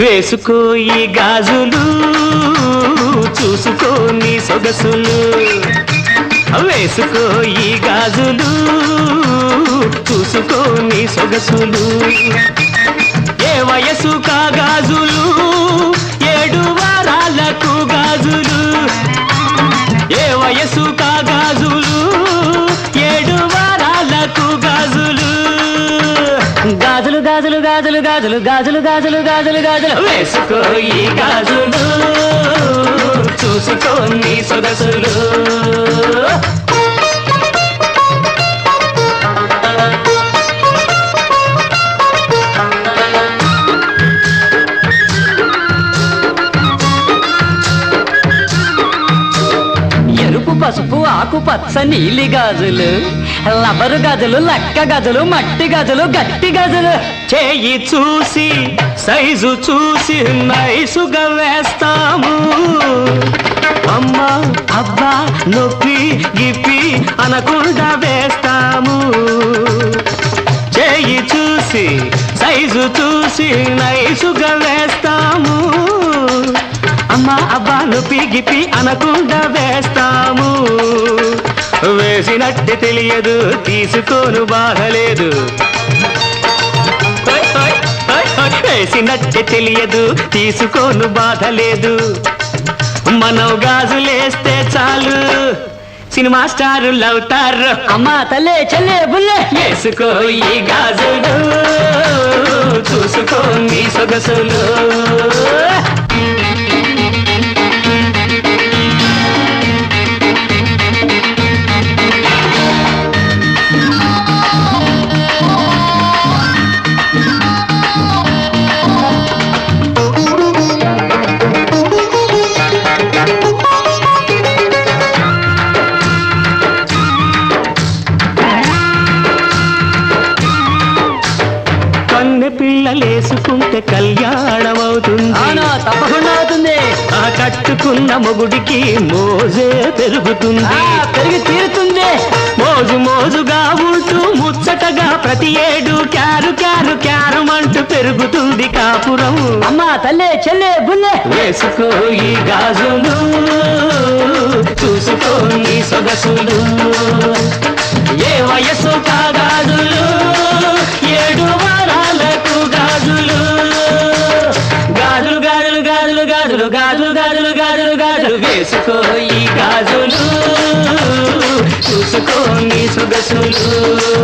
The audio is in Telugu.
వేసుకోయి గాజులు చూసుకోని సొగసులు. వేసుకోయి గాజులు చూసుకోని సొగసులు. ఏ వయసు కా గాజులు? గాజులు గాజులు గాజులు గాజులు గాజులు గాజులు గాజులు. వేసుకో ఈ గాజులు చూసుకోండి సొగసులు. పసుపు ఆకు పచ్చ నీలి గాజులు. లబరు గజలు లక్క గజలు మట్టి గజలు గట్టి గజలు చేయి చూసి సైజు చూసి నైసుగా వేస్తాము. అమ్మ అబ్బా నొప్పి గిప్పి అనకుండా వేస్తాము. చేయి చూసి సైజు చూసి నైసుగా వేస్తాము. అమ్మా అబ్బా నొప్పి గిప్పి అనకుండా వేస్తాము. వేసినట్టు తెలియదు తీసుకోను బాధలేదు. వేసినట్టు తెలియదు తీసుకోను బాధ లేదు మనం గాజులేస్తే చాలు. సినిమా స్టారులు అవుతారు. అమ్మా తల్లే చెల్లే బుల్లే. వేసుకో ఈ గాజులు. చూసుకో నీ సొగసులు. పిల్లలేసుకుంటే కళ్యాణం అవుతుంది అవును తప్పకుండా అవుతుంది. ఆ కట్టుకున్న మొగుడికి మోజే పెరుగుతుంది. పెరిగి తీరుతుంది. మోజు మోజుగా ఉంటూ ముచ్చటగా ప్రతి ఏడు క్యారు క్యారు క్యారమంటూ పెరుగుతుంది కాపురం. అమ్మా తల్లే చెల్లే బుల్లే వేసుకో ఈ గాజులు చూసుకో నీ సొగసులు. గాజులు గాజులు గాజులు గాజులు గాజులు వేసుకో ఈ గాజులు. చూసుకో మీ సొగసులు.